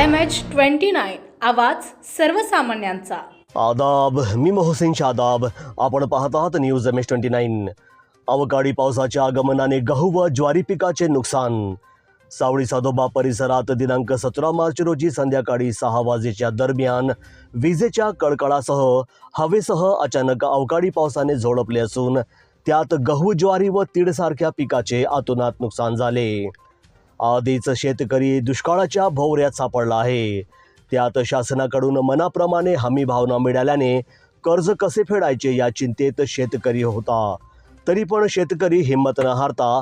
M H twenty nine आवाज सर्वसामान्यांचा. आदाब मी मोहसिन शादाब आपण पाहत आहात news M H twenty nine अवकाळी पावसाच्या आगमनाने गहू व ज्वारी पिकाचे नुकसान. सावळी साधोबा परिसरात दिनांक सतरा मार्च रोजी संध्याकाळी सहा वाजेच्या दरम्यान विजेच्या कडकडासह हवेसह अचानक अवकाळी पावसाने झोडपले असून त्यात गहू ज्वारी व तीडसारख्या पिकाचे आतोनात नुकसान झाले. आधीच शेतकरी दुष्काळाच्या भोवऱ्यात सापडला आहे. त्यात शासनाकडून मनाप्रमाणे हमी भाव न मिळाल्याने कर्ज कसे फेडायचे या चिंतेत शेतकरी होता. तरी पण शेतकरी हिंमत न हारता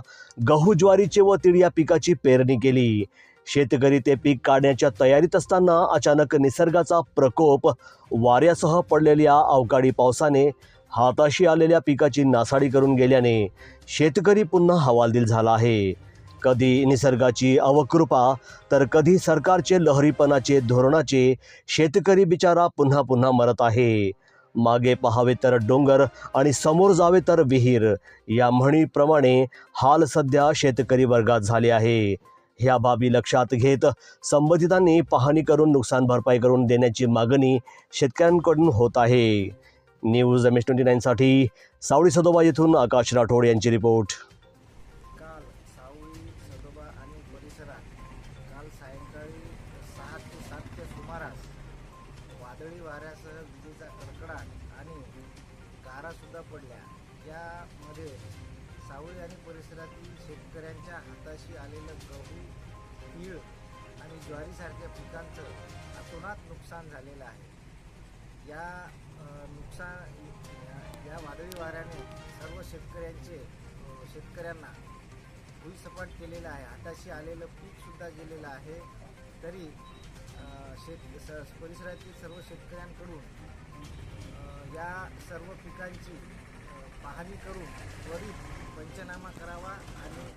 गहू ज्वारीचे व तीळ या पिकाची पेरणी केली. शेतकरी ते पीक काढण्याच्या तयारीत असताना अचानक निसर्गाचा प्रकोप वाऱ्यासह पडलेल्या अवकाळी पावसाने हाताशी आलेल्या पिकाची नासाडी करून गेल्याने शेतकरी पुन्हा हवालदिल झाला आहे. कधी निसर्गाची अवकृपा तर कधी सरकारचे लहरीपणाचे धोरणाचे शेतकरी बिचारा पुन्हा पुन्हा मरत आहे. मागे पहावे तर डोंगर आणि समोर जावे तर विहीर. या म्हणीप्रमाणे हाल सध्या शेतकरी वर्गात झाले आहे. ह्या बाबी लक्षात घेत संबंधितांनी पाहणी करून नुकसान भरपाई करून देण्याची मागणी शेतकऱ्यांकडून होत आहे. न्यूज एम एस ट्वेंटी नाईनसाठी सावळी सदोबा येथून आकाश राठोड यांची रिपोर्ट. सायंकाळी सहा ते सातच्या सुमारास वादळी वाऱ्यासह विजेचा कडकडाट आणि गारासुद्धा पडल्या. ज्यामध्ये सावळी आणि परिसरातील शेतकऱ्यांच्या हाताशी आलेलं गहू तीळ आणि ज्वारीसारख्या पिकांचं अतोनात नुकसान झालेलं आहे. या नुकसान या- वादळी वाऱ्याने सर्व शेतकऱ्यांचे शेतकऱ्यांना भुईसपाट केलेलं आहे. हाताशी आलेलं पीकसुद्धा गेलेलं आहे. तरी शेत स परिसरातील सर्व शेतकऱ्यांकडून या सर्व पिकांची पाहणी करून त्वरित पंचनामा करावा आणि